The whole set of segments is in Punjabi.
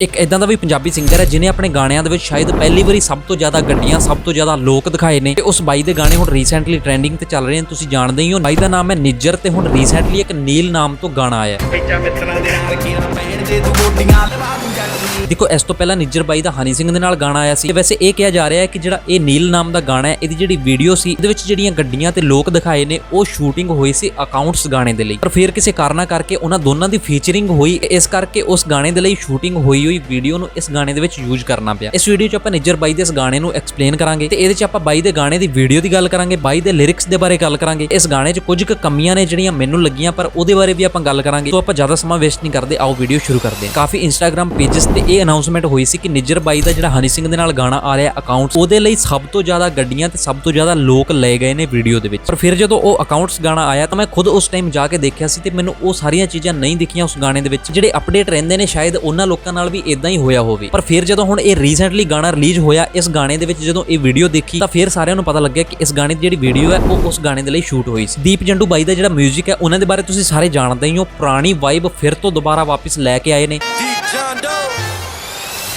ਇੱਕ ਇਦਾਂ ਦਾ ਵੀ ਪੰਜਾਬੀ ਸਿੰਗਰ ਹੈ ਜਿਨੇ ਆਪਣੇ ਗਾਣਿਆਂ ਦੇ ਵਿੱਚ ਸ਼ਾਇਦ ਪਹਿਲੀ ਵਾਰੀ ਸਭ ਤੋਂ ਜ਼ਿਆਦਾ ਗੱਡੀਆਂ, ਸਭ ਤੋਂ ਜ਼ਿਆਦਾ ਲੋਕ ਦਿਖਾਏ ਨੇ ਤੇ ਉਸ ਬਾਈ ਦੇ ਗਾਣੇ ਹੁਣ ਰੀਸੈਂਟਲੀ ਟ੍ਰੈਂਡਿੰਗ ਤੇ ਚੱਲ ਰਹੇ ਨੇ, ਤੁਸੀਂ ਜਾਣਦੇ ਹੀ ਹੋ ਬਾਈ ਦਾ ਨਾਮ ਹੈ ਨਿੱਜਰ ਤੇ ਹੁਣ ਰੀਸੈਂਟਲੀ ਇੱਕ ਨੀਲ ਨਾਮ ਤੋਂ ਗਾਣਾ ਆਇਆ ਹੈ। ਮਿੱਤਰਾਂ ਦੇ ਨਾਲ ਕੀਰਾਂ ਪੈਣ ਜੇ ਤੂੰ ਗੋਡੀਆਂ ਲਵਾ ਦੇਖੋ, ਇਸ ਤੋਂ ਪਹਿਲਾਂ ਨਿੱਜਰ ਬਾਈ ਦਾ ਹਨੀ ਸਿੰਘ ਦੇ ਨਾਲ ਗਾਣਾ ਆਇਆ ਸੀ। ਵੈਸੇ ਇਹ ਕਿਹਾ ਜਾ ਰਿਹਾ ਹੈ ਕਿ ਜਿਹੜਾ ਇਹ ਨੀਲ ਨਾਮ ਦਾ ਗਾਣਾ ਹੈ, ਇਹਦੀ ਜਿਹੜੀ ਵੀਡੀਓ ਸੀ, ਇਹਦੇ ਵਿੱਚ ਜਿਹੜੀਆਂ ਗੱਡੀਆਂ ਤੇ ਲੋਕ ਦਿਖਾਏ ਨੇ, ਉਹ ਸ਼ੂਟਿੰਗ ਹੋਈ ਸੀ ਅਕਾਊਂਟਸ ਗਾਣੇ ਦੇ ਲਈ। ਪਰ ਫਿਰ ਕਿਸੇ ਕਾਰਨਾ ਕਰਕੇ ਉਹਨਾਂ ਦੋਨਾਂ ਦੀ ਫੀਚਰਿੰਗ ਹੋਈ, ਇਸ ਕਰਕੇ ਉਸ ਗਾਣੇ ਦੇ ਲਈ ਸ਼ੂਟਿੰਗ ਹੋਈ ਹੋਈ ਵੀਡੀਓ ਨੂੰ ਇਸ ਗਾਣੇ ਦੇ ਵਿੱਚ ਯੂਜ਼ ਕਰਨਾ ਪਿਆ। ਇਸ ਵੀਡੀਓ 'ਚ ਆਪਾਂ ਨਿੱਜਰ ਬਾਈ ਦੇ ਇਸ ਗਾਣੇ ਨੂੰ ਐਕਸਪਲੇਨ ਕਰਾਂਗੇ ਤੇ ਇਹਦੇ 'ਚ ਆਪਾਂ ਬਾਈ ਦੇ ਗਾਣੇ ਦੀ ਵੀਡੀਓ ਦੀ ਗੱਲ ਕਰਾਂਗੇ, ਬਾਈ ਦੇ ਲਿਰਿਕਸ ਦੇ ਬਾਰੇ ਗੱਲ ਕਰਾਂਗੇ। ਇਸ ਗਾਣੇ 'ਚ ਕੁਝ ਕੁ ਕਮੀਆਂ ਨੇ ਜਿਹੜੀਆਂ ਮੈਨੂੰ ਲੱਗੀਆਂ, ਪਰ ਉਹਦੇ ਬਾਰੇ ਵੀ ਆਪਾਂ ਗੱਲ ਕਰਾਂਗੇ। ਸੋ ਆਪਾਂ ਜ਼ਿਆਦਾ ਸਮਾਂ ਵੇਸਟ ਨਹੀਂ ਕਰਦੇ, ਆਓ ਵੀਡੀਓ ਸ਼ੁਰੂ ਕਰਦੇ ਹਾਂ। ਕਾਫੀ ਇੰਸਟਾਗ੍ਰam ਪੇजेस ਤੇ ਇਹ ਅਨਾਉਂਸਮੈਂਟ ਹੋਈ ਸੀ ਕਿ ਨਿੱਜਰ ਬਾਈ ਦਾ ਜਿਹੜਾ ਹਨੀ ਸਿੰਘ ਦੇ ਨਾਲ ਗਾਣਾ ਆ ਰਿਹਾ ਅਕਾਊਂਟਸ ਉਹਦੇ ਲਈ ਸਭ ਤੋਂ ਜ਼ਿਆਦਾ ਗੱਡੀਆਂ ਤੇ ਸਭ ਤੋਂ ਜ਼ਿਆਦਾ ਲੋਕ ਲਏ ਗਏ ਨੇ ਵੀਡੀਓ ਦੇ ਵਿੱਚ। ਪਰ ਫਿਰ ਜਦੋਂ ਉਹ ਅਕਾਊਂਟਸ ਗਾਣਾ ਆਇਆ ਤਾਂ ਮੈਂ ਖੁਦ ਉਸ ਟਾਈਮ ਜਾ ਕੇ ਦੇਖਿਆ ਸੀ ਤੇ ਮੈਨੂੰ ਉਹ ਸਾਰੀਆਂ ਚੀਜ਼ਾਂ ਨਹੀਂ ਦਿਖੀਆਂ ਉਸ ਗਾਣੇ ਦੇ ਵਿੱਚ, ਜਿਹੜੇ ਅਪਡੇਟ ਰਹਿੰਦੇ ਨੇ ਸ਼ਾਇਦ ਉਹਨਾਂ ਲੋਕਾਂ ਨਾਲ ਵੀ ਇਦਾਂ ਹੀ ਹੋਇਆ ਹੋਵੇ। ਪਰ ਫਿਰ ਜਦੋਂ ਹੁਣ ਇਹ ਰੀਸੈਂਟਲੀ ਗਾਣਾ ਰਿਲੀਜ਼ ਹੋਇਆ ਇਸ ਗਾਣੇ ਦੇ ਵਿੱਚ ਜਦੋਂ ਇਹ ਵੀਡੀਓ ਦੇਖੀ ਤਾਂ ਫਿਰ ਸਾਰਿਆਂ ਨੂੰ ਪਤਾ ਲੱਗਿਆ ਕਿ ਇਸ ਗਾਣੇ ਦੀ ਜਿਹੜੀ ਵੀਡੀਓ ਹੈ ਉਹ ਉਸ ਗਾਣੇ ਦੇ ਲਈ ਸ਼ੂਟ ਹੋਈ ਸੀ। ਦੀਪ ਜੰਡੂ ਬਾਈ ਦਾ ਜਿਹੜਾ 뮤직 ਹੈ ਉਹਨਾਂ ਦੇ ਬਾਰੇ ਤੁਸੀਂ ਸਾਰੇ ਜਾਣਦੇ ਹੀ ਹੋ। ਪੁਰਾਣੀ ਵਾਈਬ ਫਿਰ ਤੋਂ ਦੁਬਾਰਾ ਵਾਪਸ ਲੈ ਕੇ ਆਏ ਨੇ।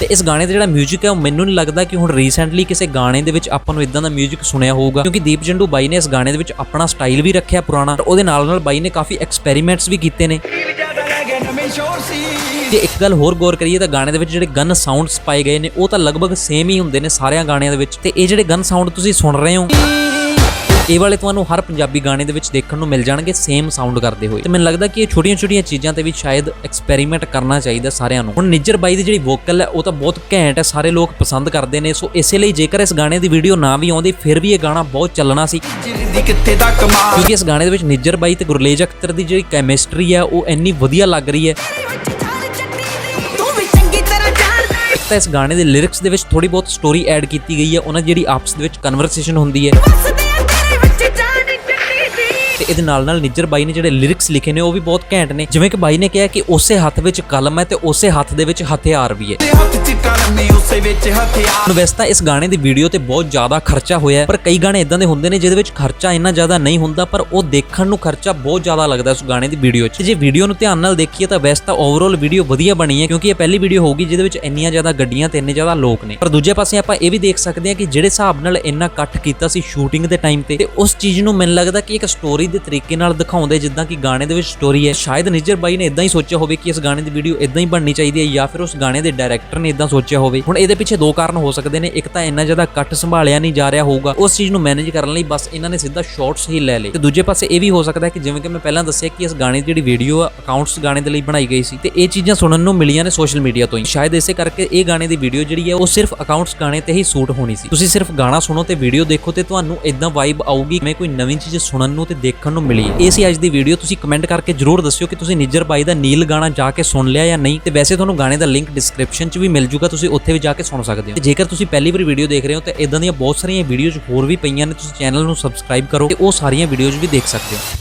ਤੇ ਇਸ ਗਾਣੇ ਦਾ ਜਿਹੜਾ 뮤직 ਹੈ ਉਹ ਮੈਨੂੰ ਨਹੀਂ ਲੱਗਦਾ ਕਿ ਹੁਣ ਰੀਸੈਂਟਲੀ ਕਿਸੇ ਗਾਣੇ ਦੇ ਵਿੱਚ ਆਪਾਂ ਨੂੰ ਇਦਾਂ ਦਾ 뮤직 ਸੁਣਿਆ ਹੋਊਗਾ ਕਿਉਂਕਿ ਦੀਪ ਜੰਡੂ ਬਾਈ ਨੇ ਇਸ ਗਾਣੇ ਦੇ ਵਿੱਚ ਆਪਣਾ ਸਟਾਈਲ ਵੀ ਰੱਖਿਆ ਪੁਰਾਣਾ ਤੇ ਉਹਦੇ ਨਾਲ ਨਾਲ ਬਾਈ ਨੇ ਕਾਫੀ ਐਕਸਪੈਰੀਮੈਂਟਸ ਵੀ ਕੀਤੇ ਨੇ ਰੀਲ ਜਿਆਦਾ ਲੈ ਗਏ ਨਵੇਂ ਸ਼ੋਰ ਸੀ ਜੇ ਇੱਕ ਗੱਲ ਹੋਰ ਗੌਰ ਕਰੀਏ ਤਾਂ ਗਾਣੇ ਦੇ ਵਿੱਚ ਜਿਹੜੇ ਗਨ ਸਾਊਂਡਸ ਪਾਏ ਗਏ ਨੇ ਉਹ ਤਾਂ ਲਗਭਗ ਸੇਮ ਹੀ ਹੁੰਦੇ ਨੇ ਸਾਰਿਆਂ ਗਾਣਿਆਂ ਦੇ ਵਿੱਚ ਤੇ ਇਹ ਜਿਹੜੇ ਗਨ ਸਾਊਂਡ ਤੁਸੀਂ ਸੁਣ ਰਹੇ ਹੋ ਇਹ ਵਾਲੇ ਤੁਹਾਨੂੰ ਹਰ ਪੰਜਾਬੀ ਗਾਣੇ ਦੇ ਵਿੱਚ ਦੇਖਣ ਨੂੰ ਮਿਲ ਜਾਣਗੇ ਸੇਮ ਸਾਊਂਡ ਕਰਦੇ ਹੋਏ। ਤੇ ਮੈਨੂੰ ਲੱਗਦਾ ਕਿ ਇਹ ਛੋਟੀਆਂ-ਛੋਟੀਆਂ ਚੀਜ਼ਾਂ ਤੇ ਵੀ ਸ਼ਾਇਦ ਐਕਸਪੈਰੀਮੈਂਟ ਕਰਨਾ ਚਾਹੀਦਾ ਸਾਰਿਆਂ ਨੂੰ। ਹੁਣ ਨਿੱਜਰ ਬਾਈ ਦੀ ਜਿਹੜੀ ਵੋਕਲ ਹੈ, ਉਹ ਤਾਂ ਬਹੁਤ ਘੈਂਟ ਹੈ, ਸਾਰੇ ਲੋਕ ਪਸੰਦ ਕਰਦੇ ਨੇ। ਸੋ ਇਸੇ ਲਈ ਜੇਕਰ ਇਸ ਗਾਣੇ ਦੀ ਵੀਡੀਓ ਨਾ ਵੀ ਆਉਂਦੀ, ਫਿਰ ਵੀ ਇਹ ਗਾਣਾ ਬਹੁਤ ਚੱਲਣਾ ਸੀ। ਕਿਉਂਕਿ ਇਸ ਗਾਣੇ ਦੇ ਵਿੱਚ ਨਿੱਜਰ ਬਾਈ ਤੇ ਗੁਰਲੇਜ ਅਖਤਰ ਦੀ ਜਿਹੜੀ ਕੈਮਿਸਟਰੀ ਹੈ, ਉਹ ਇੰਨੀ ਵਧੀਆ ਲੱਗ ਰਹੀ ਹੈ। ਇੱਕ ਤਾਂ ਇਸ ਗਾਣੇ ਦੇ ਲਿਰਿਕਸ ਦੇ ਵਿੱਚ ਥੋੜੀ ਬਹੁਤ ਸਟੋਰੀ ਐਡ ਕੀਤੀ ਗਈ ਹੈ। ਉਹਨਾਂ ਦੀ ਜਿਹੜੀ ਆਪਸ ਦੇ ਵਿੱਚ ਕਨਵਰਸੇਸ਼ਨ ਹੁੰਦੀ ਹੈ। ਵਸਦੇ ਆ ਤੇ ਇਹਦੇ ਨਾਲ ਨਾਲ ਨਿੱਜਰ ਬਾਈ ਨੇ ਜਿਹੜੇ ਲਿਰਿਕਸ ਲਿਖੇ ਨੇ ਉਹ ਵੀ ਬਹੁਤ ਘੈਂਟ ਨੇ। ਜਿਵੇਂ ਕਿ ਬਾਈ ਨੇ ਕਿਹਾ ਕਿ ਉਸੇ ਹੱਥ ਵਿੱਚ ਕਲਮ ਹੈ ਤੇ ਉਸੇ ਹੱਥ ਦੇ ਵਿੱਚ ਹਥਿਆਰ ਵੀ ਹੈ। ਤੇ ਹੱਥ ਚ ਕਲਮ ਨੇ ਉਸੇ ਵਿੱਚ ਹਥਿਆਰ। ਹੁਣ ਵੈਸੇ ਤਾਂ ਇਸ ਗਾਣੇ ਦੀ ਵੀਡੀਓ ਤੇ ਬਹੁਤ ਜ਼ਿਆਦਾ ਖਰਚਾ ਹੋਇਆ ਪਰ ਕਈ ਗਾਣੇ ਇਦਾਂ ਦੇ ਹੁੰਦੇ ਨੇ ਜਿਹਦੇ ਵਿੱਚ ਖਰਚਾ ਇੰਨਾ ਜ਼ਿਆਦਾ ਨਹੀਂ ਹੁੰਦਾ ਪਰ ਉਹ ਦੇਖਣ ਨੂੰ ਖਰਚਾ ਬਹੁਤ ਜ਼ਿਆਦਾ ਲੱਗਦਾ ਉਸ ਗਾਣੇ ਦੀ ਵੀਡੀਓ 'ਚ। ਜੇ ਵੀਡੀਓ ਨੂੰ ਧਿਆਨ ਨਾਲ ਦੇਖੀਏ ਤਾਂ ਵੈਸੇ ਤਾਂ ਓਵਰਆਲ ਵੀਡੀਓ ਵਧੀਆ ਬਣੀ ਹੈ ਕਿਉਂਕਿ ਇਹ ਪਹਿਲੀ ਵੀਡੀਓ ਹੋਊਗੀ ਜਿਹਦੇ ਵਿੱਚ ਇੰਨੀਆਂ ਜ਼ਿਆਦਾ ਗੱਡੀਆਂ ਤੇ ਇੰਨੇ ਜ਼ਿਆਦਾ ਲੋਕ ਨੇ। ਪਰ ਦੂਜੇ ਪਾਸੇ ਆਪਾਂ ਇਹ ਵੀ ਦੇਖ ਸਕਦੇ ਹਾਂ ਕਿ ਜਿਹੜੇ ਹਿਸਾਬ ਨਾਲ ਇੰਨਾ ਇਕੱਠ ਕੀਤਾ ਸੀ ਸ਼ੂਟਿੰਗ ਦੇ ਟਾਈਮ ਤੇ ਤੇ ਉਸ ਚੀਜ਼ ਨੂੰ ਮੈਨੂੰ ਲੱਗਦਾ ਕਿ ਇੱਕ ਸਟੋਰੀ ਦੇ ਤਰੀਕੇ ਨਾਲ ਦਿਖਾਉਂਦੇ, ਜਿੱਦਾਂ ਕਿ ਗਾਣੇ ਦੇ ਵਿੱਚ ਸਟੋਰੀ ਹੈ। ਸ਼ਾਇਦ ਨਿੱਜਰ ਬਾਈ ਨੇ ਇਦਾਂ ਹੀ ਸੋਚਿਆ ਹੋਵੇ ਕਿ ਇਸ ਗਾਣੇ ਦੀ ਵੀਡੀਓ ਇਦਾਂ ਹੀ ਬਣਨੀ ਚਾਹੀਦੀ ਹੈ ਜਾਂ ਫਿਰ ਉਸ ਗਾਣੇ ਦੇ ਡਾਇਰੈਕਟਰ ਨੇ ਇਦਾਂ ਸੋਚਿਆ ਹੋਵੇ। ਹੁਣ ਇਹਦੇ ਪਿੱਛੇ ਦੋ ਕਾਰਨ ਹੋ ਸਕਦੇ ਨੇ। ਇੱਕ ਤਾਂ ਇੰਨਾ ਜ਼ਿਆਦਾ ਕੱਟ ਸੰਭਾਲਿਆ ਨਹੀਂ ਜਾ ਰਿਹਾ ਹੋਊਗਾ। ਉਸ ਚੀਜ਼ ਨੂੰ ਮੈਨੇਜ ਕਰਨ ਲਈ ਬਸ ਇਹਨਾਂ ਨੇ ਸਿੱਧਾ ਸ਼ਾਰਟਸ ਹੀ ਲੈ ਲਏ। ਤੇ ਦੂਜੇ ਪਾਸੇ ਇਹ ਵੀ ਹੋ ਸਕਦਾ ਹੈ ਕਿ ਜਿਵੇਂ ਕਿ ਮੈਂ ਪਹਿਲਾਂ ਦੱਸਿਆ ਕਿ ਇਸ ਗਾਣੇ ਦੀ ਜਿਹੜੀ ਵੀਡੀਓ ਆ ਅਕਾਊਂਟਸ ਗਾਣੇ ਦੇ ਲਈ ਬਣਾਈ ਗਈ ਸੀ। ਤੇ ਇਹ ਚੀਜ਼ਾਂ ਸੁਣਨ ਨੂੰ ਮਿਲੀਆਂ ਨੇ ਸੋਸ਼ਲ ਮੀਡੀਆ ਤੋਂ ਹੀ। ਸ਼ਾਇਦ ਇਸੇ ਕਰਕੇ ਇਹ ਗਾਣੇ ਦੀ ਵੀਡੀਓ ਜਿਹੜੀ ਹੈ, ਉਹ ਸਿਰਫ ਅਕਾਊਂਟਸ ਗਾਣੇ ਤੇ ਹੀ ਸੂਟ ਹੋਣੀ ਸੀ। ਤੁਸੀਂ ਸਿਰਫ ਗਾਣਾ ਸੁਣੋ ਤੇ ਵੀਡੀਓ ਦੇਖੋ ਤੇ ਤੁਹਾਨੂੰ ਇਦਾਂ ਵਾਈਬ ਆਊਗੀ। ਮੈਂ ਕੋਈ ਨਵੀਂ ਚੀਜ਼ ਸੁਣਨ ਨੂੰ ਤੇ ਦੇਖਣ ਨੂੰ ਮਿਲੀ। ਇਹ ਸੀ ਅੱਜ ਦੀ ਵੀਡੀਓ ਤੁਸੀਂ ਕਮੈਂਟ ਕਰਕੇ ਜਰੂਰ ਦੱਸਿਓ ਕਿ ਤੁਸੀਂ ਨਿੱਜਰ ਬਾਈ ਦਾ ਨੀਲ ਗਾਣਾ ਜਾ ਕੇ ਸੁਣ ਲਿਆ ਜਾਂ ਨਹੀਂ। ਤੇ ਵੈਸੇ ਤੁਹਾਨੂੰ ਗਾਣੇ ਦਾ ਲਿੰਕ ਡਿਸਕ੍ਰਿਪਸ਼ਨ 'ਚ ਵੀ ਮਿਲ ਜੂਗਾ। ਤੁਸੀਂ ਉੱਥੇ ਵੀ ਜਾ ਕੇ ਸੁਣ ਸਕਦੇ ਹੋ। ਤੇ ਜੇਕਰ ਤੁਸੀਂ ਪਹਿਲੀ ਵਾਰ ਵੀਡੀਓ ਦੇਖ ਰਹੇ ਹੋ, ਤਾਂ ਇਦਾਂ ਦੀਆਂ ਬਹੁਤ ਸਾਰੀਆਂ ਵੀਡੀਓਜ਼ ਹੋਰ ਵੀ ਪਈਆਂ ਨੇ। ਤੁਸੀਂ ਚੈਨਲ ਨੂੰ ਸਬਸਕ੍ਰਾਈਬ ਕਰੋ ਤੇ ਉਹ ਸਾਰੀਆਂ ਵੀਡੀਓਜ਼ ਵੀ ਦੇਖ ਸਕਦੇ ਹੋ।